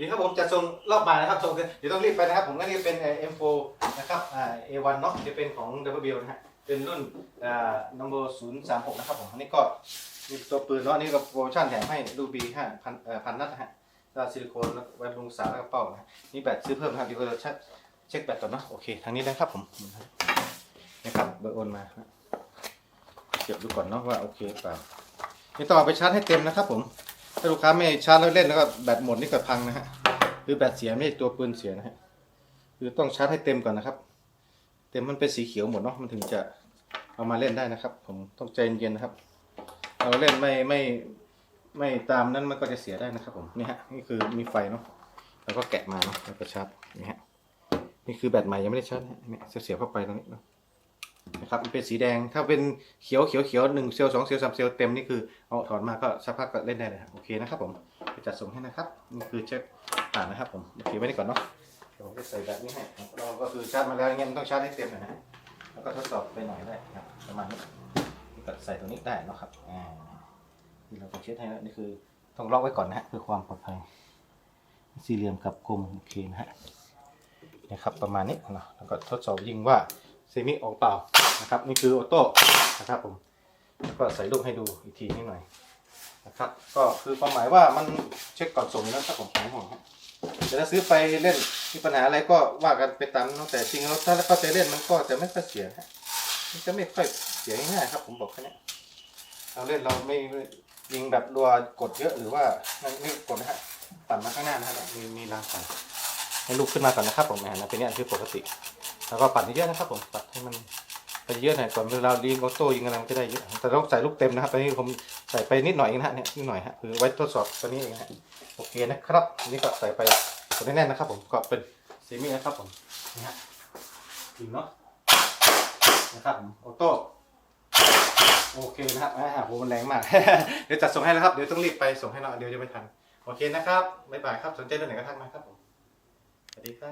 ดี๋ยวครับผมจะส่งรอบบ่ายนะครับส่งเดี๋ยวต้องรีบไปนะครับ ผมก็นี่เป็นเอ็มโฟนะครับอ่าเอวันเนาะจะเป็นของ w นะฮะเป็นรุ่นอ่า number ศูนย์สามหกนะครับผมอันนี้ก็มีตัวปืนเนาะอันนี้ก็โปรโมชั่นแถมให้ดูบีห้าพันเอ่อพันนัดนะฮะแล้วซิลิโคนแล้วไว้บำรุงสารแล้วก็เป้านะฮะนี่แบตซื้อเพิ่มนะครับเดี๋ยวเราเช็คเช็คแบตก่อนเนาะโอเคทางนี้นะครับผมนะครับเบอร์โอนมาเก็บดูก่อนเนาะว่าโอเคเปล่านี่ต้องเอไปชาร์จให้เต็มนะครับผม ถ้าลูกค้าไม่ชาร์จแล้วเล่นแล้วก็แบตหมดนี่ก็พังนะฮะคือแบตเสียไม่ใช่ตัวปืนเสียนะฮะคือต้องชาร์จให้เต็มก่อนนะครับ เต็มมันเป็นสีเขียวหมดเนาะมันถึงจะเอามาเล่นได้นะครับ ผมต้องใจเย็นๆนะครับ เราเล่นไม่ไม่ไม่ตามนั้นมันก็จะเสียได้นะครับ ผมนี่ฮะนี่คือมีไฟเนาะแล้วก็แกะมาเนาะแล้วก็ชาร์จนี่ฮะนี่คือแบตใหม่ยังไม่ได้ชาร์จเนี่ยเสียบเข้าไปตรงนี้เนาะ นะครับมันเป็นสีแดงถ้าเป็นเขียวเขียวเขียวหนึ่งเซลล์สองเซลล์สามเซลล์เต็มนี่คือเอาถอนมาก็สักพักก็เล่นได้เลยครับโอเคนะครับผมไปจัดส่งให้นะครับนี่คือเช็คอ่านนะครับผมโอเคไว้นี่ก่อนเนาะเดี๋ยวผมจะใส่แบบนี้ให้เราก็คือชาร์จมาแล้วอย่างเงี้ยมันต้องชาร์จให้เต็มหน่อยนะแล้วก็ทดสอบไปหน่อยได้ครับประมาณนี้นี่ก็ใส่ตรงนี้ได้เนาะครับอ่าที่เราจะเช็ดให้แล้วนี่คือต้องล็อกไว้ก่อนนะฮะเพื่อความปลอดภัยสี่เหลี่ยมกับกลมโอเคนะฮะนะครับประมาณนี้เนาะแล้วก็ทดสอบยิงว่า เซมิออกเปล่านะครับ นี่คือออโต้นะครับผมแล้วก็ใส่ลูกให้ดูอีกทีนิดหน่อยนะครับ ก็คือความหมายว่ามันเช็คก่อนส่งนะครับผมของผมฮะแต่ถ้าซื้อไปเล่นมีปัญหาอะไรก็ว่ากันไปตามนั้นแต่จริงแล้วถ้าเข้าใจเล่นมันก็จะไม่ค่อยเสียฮะมันจะไม่ค่อยเสียง่ายครับ ผมบอกแค่นี้เราเล่นเราไม่ยิงแบบรัวกดเยอะหรือว่าไม่ไม่กดนะฮะปั่นมาข้างหน้านะครับมีมีรางปั่นให้ลูกขึ้นมาก่อนนะครับผมแหมนะเป็นเนี่ยคือปกติ แล้วก็ปั่นเยอะนะครับผมปั่นให้มันไปเยอะหน่อยก่อนเวลายิงออโต้ยิงอะไรมันจะได้เยอะแต่ต้องใส่ลูกเต็มนะครับตอนนี้ผมใส่ไปนิดหน่อยนะฮะเนี่ยนิดหน่อยฮะคือไว้ทดสอบตัวนี้เองฮะโอเคนะครับอันนี่ก็ใส่ไปตัวแน่นๆนะครับ ผมก็เป็นเซมินะครับผมนี่ฮะจริงเนาะนะครับออโต้โอเคนะครับอ่าโหมันแรงมาก เดี๋ยวจัดส่งให้แล้วครับ เดี๋ยวต้องรีบไปส่งให้เนาะเดี๋ยวจะไม่ทัน โอเคนะครับ บ๊ายบายครับ สนใจเรื่องไหนก็ทักมาครับผม สวัสดีครับ